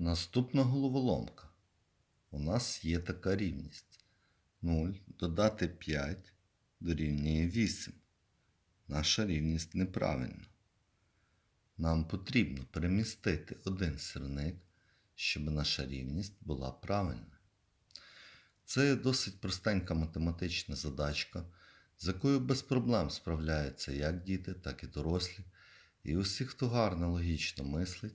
Наступна головоломка. У нас є така рівність. 0 додати 5 дорівнює 8. Наша рівність неправильна. Нам потрібно перемістити один сірник, щоб наша рівність була правильна. Це досить простенька математична задачка, з якою без проблем справляються як діти, так і дорослі. І усі, хто гарно логічно мислить,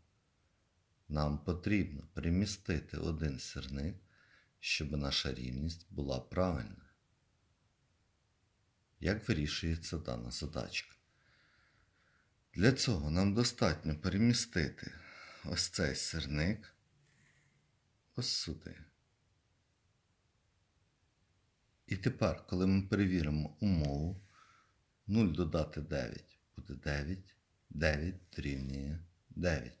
Нам потрібно перемістити один сірник, щоб наша рівність була правильна. Як вирішується дана задачка? Для цього нам достатньо перемістити ось цей сирник ось сюди. І тепер, коли ми перевіримо умову, 0 додати 9 буде 9, 9 дорівнює 9.